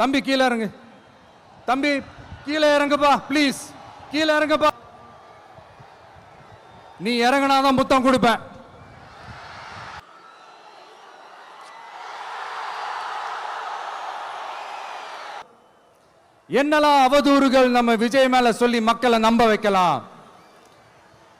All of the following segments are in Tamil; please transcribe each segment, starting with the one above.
தம்பி கீழே இறங்கு. தம்பி கீழே இறங்குப்பா ப்ளீஸ் கீழே இறங்குப்பா. நீ இறங்குனாதான் முத்தம் கொடுப்பேன். என்னெல்லாம் அவதூறுகள் நம்ம விஜய் மேல சொல்லி மக்களை நம்ப வைக்கலாம்?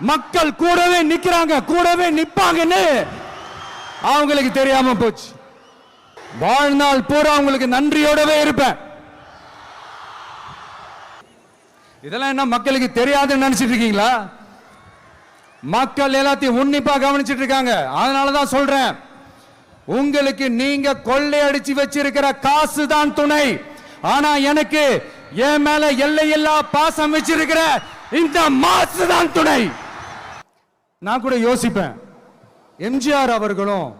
மக்கள் கூடவே நிக்கிறாங்க கூடவே நிப்பாங்கன்னு அவங்களுக்கு தெரியாம போச்சு. வாழ்நாள் பூரா அவங்களுக்கு நன்றியோடவே இருப்பேன். இதெல்லாம் என்ன மக்களுக்கு தெரியாதுன்னு நினைச்சிட்டு இருக்கீங்களா? மக்கள் எல்லாத்தையும் உன்னிப்பா கவனிச்சிட்டு இருக்காங்க. அதனாலதான் சொல்றேன். உங்களுக்கு நீங்க கொள்ளையடிச்சு வச்சிருக்கிற காசு தான் துணை. ஆனா எனக்கு என் மேல எல்லையில்லா பாசம் வச்சிருக்கிற இந்த மாசு தான் துணை. நான் கூட யோசிப்பேன். எம்ஜிஆர் அவர்களும்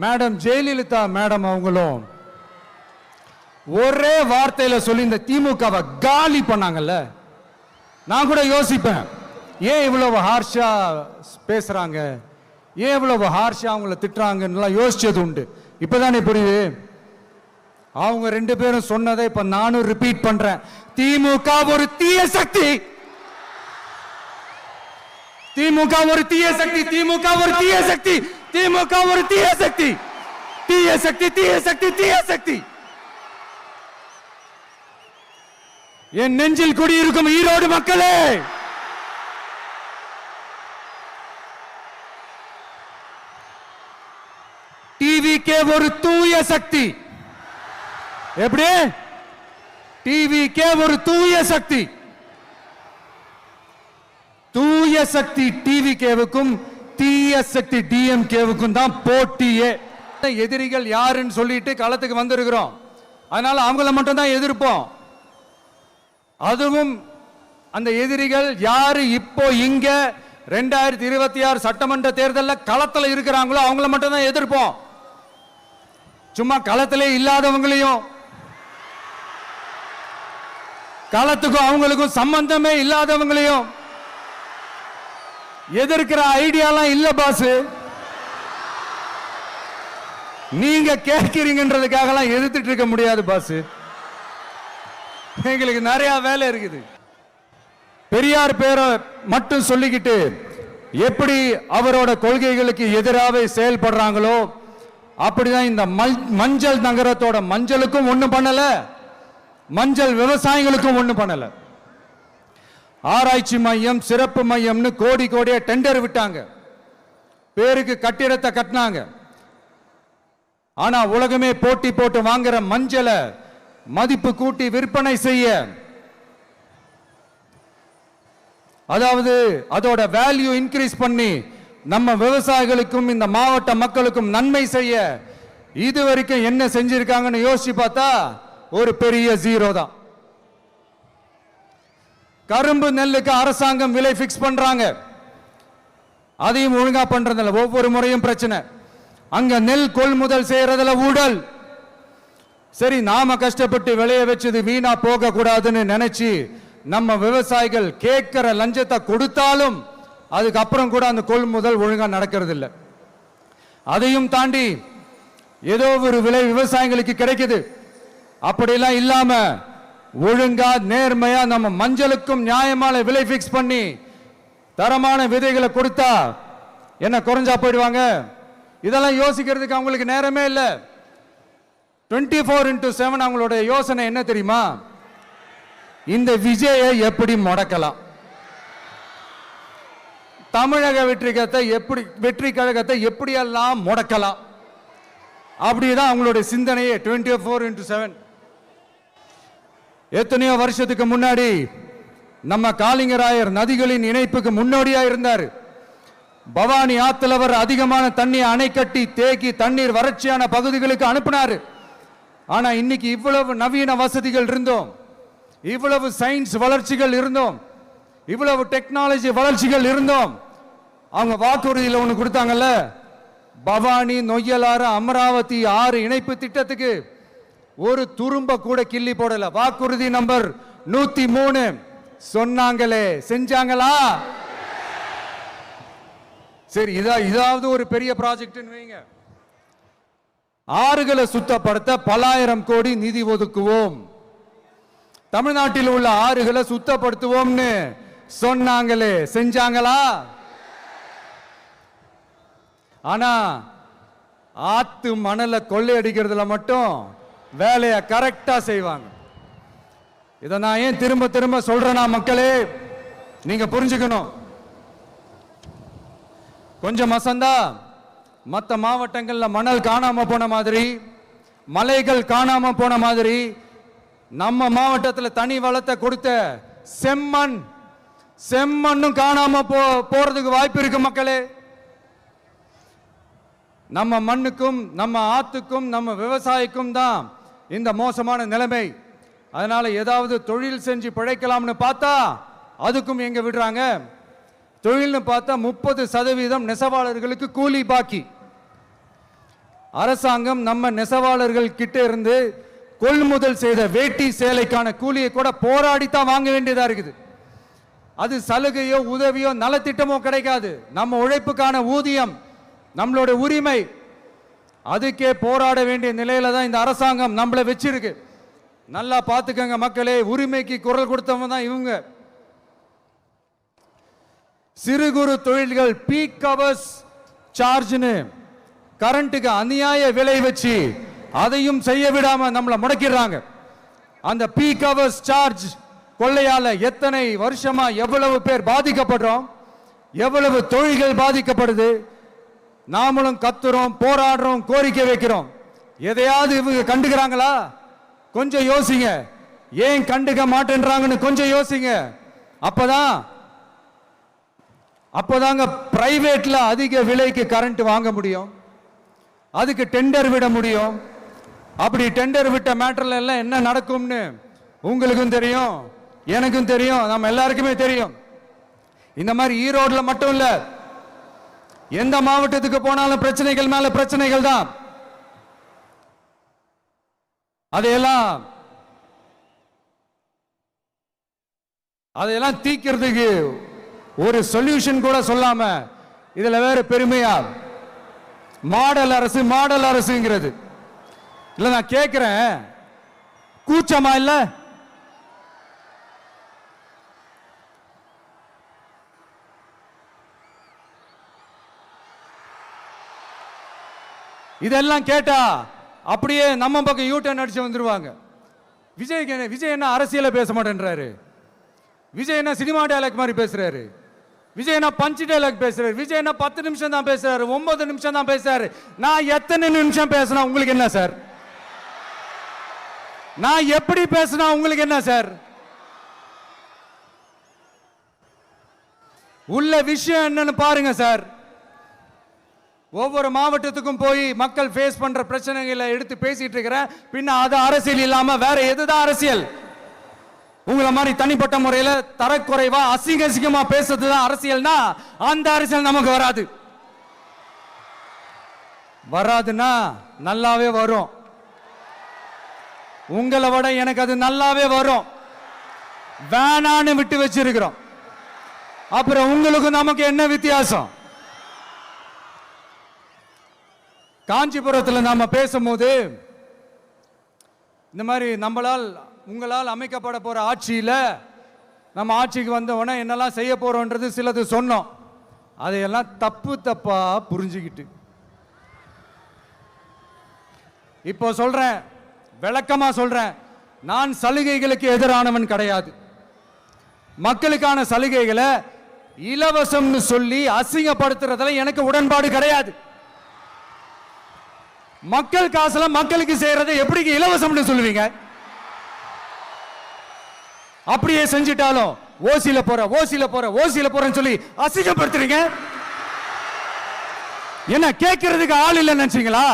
மேடம் ஜெயலலிதா மேடம் அவங்களும் ஒரே வார்த்தையில சொல்லி இந்த திமுகவை காலி பண்ணாங்கல்ல? நான் கூட யோசிப்பேன். ஏன் இவ்வளவு ஹார்ஷா பேசுறாங்க? ஏன் இவ்வளவு ஹார்ஷா அவங்கள திட்டுறாங்கன்னு யோசிச்சது உண்டு. இப்பதானே புரியுது? அவங்க ரெண்டு பேரும் சொன்னதை இப்ப நானும் ரிப்பீட் பண்றேன். திமுக ஒரு தீய சக்தி! திமுக ஒரு தீய சக்தி திமுக ஒரு தீய சக்தி திமுக ஒரு தீய சக்தி தீய சக்தி தீய சக்தி தீய சக்தி. என் நெஞ்சில் குடியிருக்கும் ஈரோடு மக்களே! டிவிக்கே ஒரு தூய சக்தி. எப்படி? டிவிக்கே ஒரு தூய சக்தி. தூய சக்தி டிவி கேவுக்கும் தீய சக்தி டிஎம்கேவுக்கும் தான் போட்டியே. எதிரிகள் யாருன்னு சொல்லிட்டு களத்துக்கு வந்திருக்கிறோம். அதனால அவங்கள மட்டும் தான் எதிர்ப்போம். அதுவும் அந்த எதிரிகள் யாரு இப்போ இங்க ரெண்டாயிரத்தி இருபத்தி ஆறு சட்டமன்ற தேர்தலில் களத்துல இருக்கிறாங்களோ அவங்கள மட்டும் தான் எதிர்ப்போம். சும்மா களத்திலே இல்லாதவங்களையும் களத்துக்கும் அவங்களுக்கும் சம்பந்தமே இல்லாதவங்களையும் எதிர்க்கிற ஐடியாலாம் இல்ல பாஸ் நீங்க கேட்கிறீங்கன்றதுக்காகலாம் எதிர்த்துட்டு இருக்க முடியாது பாஸ் எங்களுக்கு நிறைய வேலை இருக்குது. பெரியார் பேரை மட்டும் சொல்லிக்கிட்டு எப்படி அவரோட கொள்கைகளுக்கு எதிராக செயல்படுறாங்களோ அப்படிதான் இந்த மஞ்சள் நகரத்தோட மஞ்சளுக்கும் ஒன்றும் பண்ணல. மஞ்சள் விவசாயிகளுக்கும் ஒன்றும் பண்ணலை. ஆராய்ச்சி மையம் சிறப்பு மையம்னு கோடி கோடியாக டெண்டர் விட்டாங்க. பேருக்கு கட்டிடத்தை கட்டினாங்க. ஆனா உலகமே போட்டி போட்டு வாங்குற மஞ்சளை மதிப்பு கூட்டி விற்பனை செய்ய. அதாவது அதோட வேல்யூ இன்க்ரீஸ் பண்ணி நம்ம விவசாயிகளுக்கும் இந்த மாவட்ட மக்களுக்கும் நன்மை செய்ய. இது வரைக்கும் என்ன செஞ்சிருக்காங்கன்னு யோசிச்சு பார்த்தா ஒரு பெரிய ஜீரோ தான். கரும்பு நெல்லுக்கு அரசாங்கம் விலை ஃபிக்ஸ் பண்றாங்க. அதையும் ஒழுங்கா பண்றதில்ல. ஒவ்வொரு முறையும் பிரச்சனை. அங்க நெல் கொள்முதல் செய்யறதுல ஊழல். சரி நாம கஷ்டப்பட்டு விளைய வச்சது வீணா போக கூடாதுன்னு நினைச்சு நம்ம விவசாயிகள் கேட்கிற லஞ்சத்தை கொடுத்தாலும் அதுக்கப்புறம் கூட அந்த கொள்முதல் ஒழுங்கா நடக்கிறது இல்லை அதையும் தாண்டி ஏதோ ஒரு விலை விவசாயிகளுக்கு கிடைக்குது. அப்படியெல்லாம் இல்லாம ஒழுங்கா நேர்மையா நம்ம மஞ்சளுக்கும் நியாயமான விலை ஃபிக்ஸ் பண்ணி தரமான விதைகளை கொடுத்தா என்ன குறைஞ்சா போயிடுவாங்க? இதெல்லாம் யோசிக்கிறதுக்கு அவங்களுக்கு நேரமே இல்லை. டுவெண்ட்டி ஃபோர் இன்டூ செவன் அவங்களோட யோசனை என்ன தெரியுமா? இந்த விஜயை எப்படி முடக்கலாம்? தமிழக வெற்றிகத்தை எப்படி வெற்றி கழகத்தை எப்படியெல்லாம் முடக்கலாம்? அப்படிதான் அவங்களுடைய சிந்தனையே டுவெண்ட்டி ஃபோர் இன்டூ செவன் எத்தனையோ வருஷத்துக்கு முன்னாடி நம்ம காளிங்கராயர் நதிகளின் இணைப்புக்கு முன்னோடியா இருந்தார். பவானி ஆத்துல அவர் அதிகமான தண்ணி அணை கட்டி தேக்கி தண்ணீர் வறட்சியான பகுதிகளுக்கு அனுப்பினார். ஆனா இன்னைக்கு இவ்வளவு நவீன வசதிகள் இருந்தோம். இவ்வளவு சயின்ஸ் வளர்ச்சிகள் இருந்தோம். இவ்வளவு டெக்னாலஜி வளர்ச்சிகள் இருந்தோம். அவங்க வாக்குறுதியில் ஒன்று கொடுத்தாங்கல்ல பவானி நொய்யலாறு அமராவதி ஆறு இணைப்பு திட்டத்துக்கு ஒரு துரும்ப கூட கிள்ளி போடல. வாக்குறுதி நம்பர் நூத்தி மூணு சொன்னாங்களே. செஞ்சாங்களா? சரி இதா இதாவது ஒரு பெரிய ப்ராஜெக்ட்னு வைங்க. ஆறுகளை சுத்தப்படுத்த பலாயிரம் கோடி நிதி ஒதுக்குவோம். தமிழ்நாட்டில் உள்ள ஆறுகளை சுத்தப்படுத்துவோம்னு சொன்னாங்களே. செஞ்சாங்களா? ஆனா ஆத்து மணலை கொள்ளையடிக்கிறதுல மட்டும் வேலையை கரெக்டா செய்வாங்க. இதை நான் ஏன் திரும்ப திரும்ப சொல்றேன்னா மக்களே நீங்க புரிஞ்சுக்கணும். கொஞ்சம் மசந்தா மற்ற மாவட்டங்கள்ல மணல் காணாம போன மாதிரி மலைகள் காணாம போன மாதிரி நம்ம மாவட்டத்தில் தனி வளத்தை கொடுத்த செம்மண் செம்மண்ணும் காணாம போ போறதுக்கு வாய்ப்பு இருக்கு மக்களே. நம்ம மண்ணுக்கும் நம்ம ஆத்துக்கும் நம்ம விவசாயிக்கும் தான் இந்த மோசமான நிலைமை. அதனால் ஏதாவது தொழில் செஞ்சு பிழைக்கலாம்னு பார்த்தா அதுக்கும் எங்கே விடுறாங்க? தொழில்னு பார்த்தா முப்பது சதவீதம் நெசவாளர்களுக்கு கூலி பாக்கி. அரசாங்கம் நம்ம நெசவாளர்கள் கிட்ட இருந்து கொள்முதல் செய்த வேட்டி சேலைக்கான கூலியை கூட போராடித்தான் வாங்க வேண்டியதாக இருக்குது. அது சலுகையோ உதவியோ நலத்திட்டமோ கிடைக்காது. நம்ம உழைப்புக்கான ஊதியம் நம்மளோட உரிமை அதுக்கே போராட வேண்டிய நிலையில தான் இந்த அரசாங்கம் நம்மளை வச்சிருக்கு. நல்லா பார்த்துக்கங்க மக்களே உரிமைக்கு குரல் கொடுத்தவங்க தான் இவங்க. சிறு குறு தொழில்கள் பீக் கவர்ஸ் சார்ஜ்னு கரண்ட்டுக்கு அநியாய விலை வச்சு அதையும் செய்ய விடாம நம்மளை முடக்கிடுறாங்க. அந்த பீக் கவர்ஸ் சார்ஜ் கொள்ளையால எத்தனை வருஷமா எவ்வளவு பேர் பாதிக்கப்படுறோம்? எவ்வளவு தொழில்கள் பாதிக்கப்படுது? நாமளும் கத்துறோம் போராடுறோம் கோரிக்கை வைக்கிறோம். எதையாவது இவங்க கண்டுக்கிறாங்களா? கொஞ்சம் யோசிங்க. ஏன் கண்டுக்க மாட்டேன்றாங்கன்னு கொஞ்சம் யோசிங்க. அப்பதான் அப்போதாங்க பிரைவேட்ல அதிக விலைக்கு கரண்ட் வாங்க முடியும். அதுக்கு டெண்டர் விட முடியும். அப்படி டெண்டர் விட்ட மேட்டர்ல எல்லாம் என்ன நடக்கும்னு உங்களுக்கும் தெரியும் எனக்கும் தெரியும் நம்ம எல்லாருக்குமே தெரியும். இந்த மாதிரி ஈரோடில் மட்டும் இல்லை எந்த மாவட்டத்துக்கு போனாலும் பிரச்சனைகள் மேல பிரச்சனைகள் தான். அதையெல்லாம் அதையெல்லாம் தீக்கிறதுக்கு ஒரு சொல்யூஷன் கூட சொல்லாம இதுல வேற பெருமையா? மாடல் அரசு மாடல் அரசுங்கிறது. இல்ல நான் கேட்கிறேன் கூச்சமா இல்ல? இதெல்லாம் கேட்டா அப்படியே நம்ம பக்கம் யூ டர்ன் அடிச்சு வந்துருவாங்க. விஜய் என்ன விஜய் என்ன அரசியல பேச மாட்டேன்றாரு? விஜய் என்ன சினிமா டைலாக் மாதிரி பேசுறாரு? விஜய் என்ன பஞ்சு டைலாக் பேசுறாரு? விஜய் என்ன பத்து நிமிஷம் தான் பேசுறாரு? ஒன்பது நிமிஷம் தான் பேசுறாரு? நான் எத்தனை நிமிஷம் பேசினா உங்களுக்கு என்ன சார்? நான் எப்படி பேசினா உங்களுக்கு என்ன சார்? உள்ள விஷயம் என்னன்னு பாருங்க சார். ஒவ்வொரு மாவட்டத்துக்கும் போய் மக்கள் ஃபேஸ் பண்ற பிரச்சனைகளை எடுத்து பேசிட்டு இருக்கிறேன் பின்ன அது அரசியல் இல்லாம வேற எதுதான் அரசியல்? உங்களை மாதிரி தனிப்பட்ட முறையில தரக்குறைவா அசிங்க அசிங்கமா பேசுறது தான் அரசியல்னா அந்த அரசியல் நமக்கு வராது. வராதுன்னா நல்லாவே வரும். உங்களை விட எனக்கு அது நல்லாவே வரும். வேணான்னு விட்டு வச்சிருக்கிறோம். அப்புறம் உங்களுக்கு நமக்கு என்ன வித்தியாசம்? காஞ்சிபுரத்தில் நாம் பேசும்போது இந்த மாதிரி நம்மளால் உங்களால் அமைக்கப்பட போகிற ஆட்சியில் நம்ம ஆட்சிக்கு வந்தவொடனே என்னெல்லாம் செய்ய போகிறோன்றது சிலது சொன்னோம். அதையெல்லாம் தப்பு தப்பாக புரிஞ்சுக்கிட்டு. இப்போ சொல்கிறேன் விளக்கமாக சொல்கிறேன் நான் சலுகைகளுக்கு எதிரானவன் கிடையாது. மக்களுக்கான சலுகைகளை இலவசம்னு சொல்லி அசிங்கப்படுத்துறதுல எனக்கு உடன்பாடு கிடையாது. மக்கள் காசுல மக்களுக்கு செய்யறதை எப்படி இலவசம்னு சொல்லுவீங்க? அப்படியே செஞ்சிட்டாலும் ஓசியில போற ஓசியில போற ஓசியில போறேன்னு சொல்லி அசிங்கப்படுத்துறீங்க? என்ன கேட்கறதுக்கு ஆள் இல்லை நினைச்சீங்களா?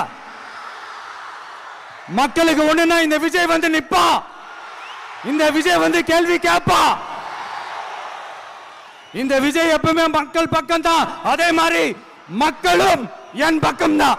மக்களுக்கு ஒண்ணுன்னா இந்த விஜய் வந்து நிப்பா. இந்த விஜய் வந்து கேள்வி கேட்பா இந்த விஜய் எப்பவுமே மக்கள் பக்கம் தான் அதே மாதிரி மக்களும் என் பக்கம் தான்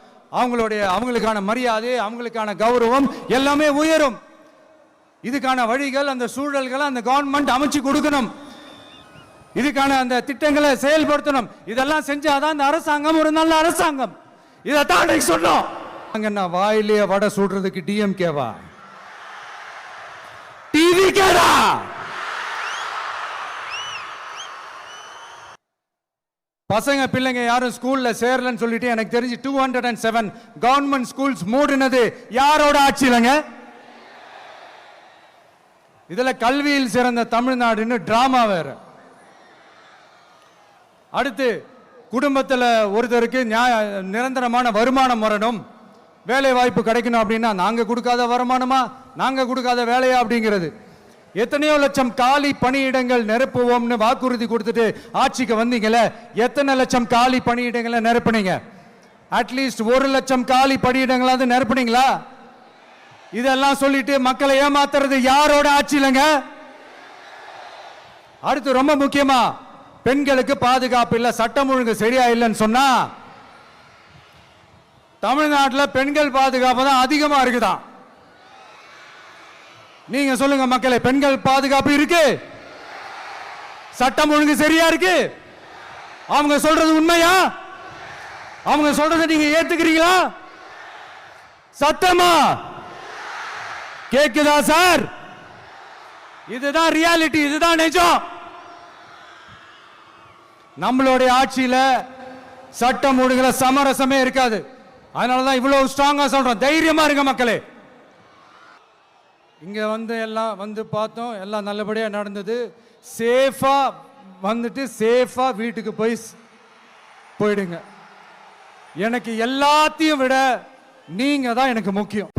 அவங்களுடைய அவங்களுக்கான மரியாதை அவங்களுக்கான கௌரவம் எல்லாமே உயரும். இதுக்கான வழிகள் அந்த சூழல்களை அந்த கவர்மெண்ட் அமைச்சு கொடுக்கணும். இதுக்கான அந்த திட்டங்களை செயல்படுத்தணும். இதெல்லாம் செஞ்சாதான் அந்த அரசாங்கம் ஒரு நல்ல அரசாங்கம். இதைத்தான் அன்னைக்கு சொன்னோம். அங்க நான் வாயிலேயே வடை சுடுறதுக்கு டிஎம்கேவா டிவி கேடா பசங்க பிள்ளைங்க யாரும் ஸ்கூல்ல சேரலன்னு சொல்லிட்டு எனக்கு தெரிஞ்சு two hundred and seven government schools மூடினது யாரோட ஆட்சியிலங்க இதுல கல்வியில் சிறந்த தமிழ்நாடுன்னு டிராமா வேற. அடுத்து குடும்பத்தில் ஒருத்தருக்கு நியாய நிரந்தரமான வருமானம் வரணும். வேலை வாய்ப்பு கிடைக்கணும் அப்படின்னா நாங்கள் கொடுக்காத வருமானமா? நாங்கள் கொடுக்காத வேலையா அப்படிங்கிறது. எத்தனையோ லட்சம் காலி பணியிடங்கள் நிரப்புவோம்னு வாக்குறுதி கொடுத்துட்டு ஆட்சிக்கு வந்தீங்கல்ல எத்தனை லட்சம் காலி பணியிடங்களை நிரப்புனீங்க? அட்லீஸ்ட் ஒரு லட்சம் காலி பணியிடங்களாவது நிரப்புனீங்களா? இதெல்லாம் சொல்லிட்டு மக்களை ஏமாத்துறது யாரோட ஆட்சியிலங்க அடுத்து ரொம்ப முக்கியமா பெண்களுக்கு பாதுகாப்பு இல்லை சட்டம் ஒழுங்கு சரியா இல்லைன்னு சொன்னா தமிழ்நாட்டில் பெண்கள் பாதுகாப்பு தான் அதிகமாக இருக்குதான். நீங்க சொல்லுங்க மக்களே பெண்கள் பாதுகாப்பு இருக்கு? சட்டம் ஒழுங்கு சரியா இருக்கு? அவங்க சொல்றது உண்மையா? அவங்க சொல்றதை நீங்க ஏத்துக்கிறீங்களா? சத்தமா? கேக்குதா சார்? இதுதான் ரியாலிட்டி இதுதான் நிஜம். நம்மளுடைய ஆட்சியில சட்டம் ஒழுங்குல சமரசமே இருக்காது. அதனாலதான் இவ்வளவு ஸ்ட்ராங்கா சொல்றோம். தைரியமா இருங்க மக்களே. இங்கே வந்து எல்லாம் வந்து பார்த்தோம் எல்லாம் நல்லபடியாக நடந்தது. சேஃபாக வந்துட்டு சேஃபாக வீட்டுக்கு போய் போயிடுங்க. எனக்கு எல்லாத்தையும் விட நீங்கள் தான் எனக்கு முக்கியம்.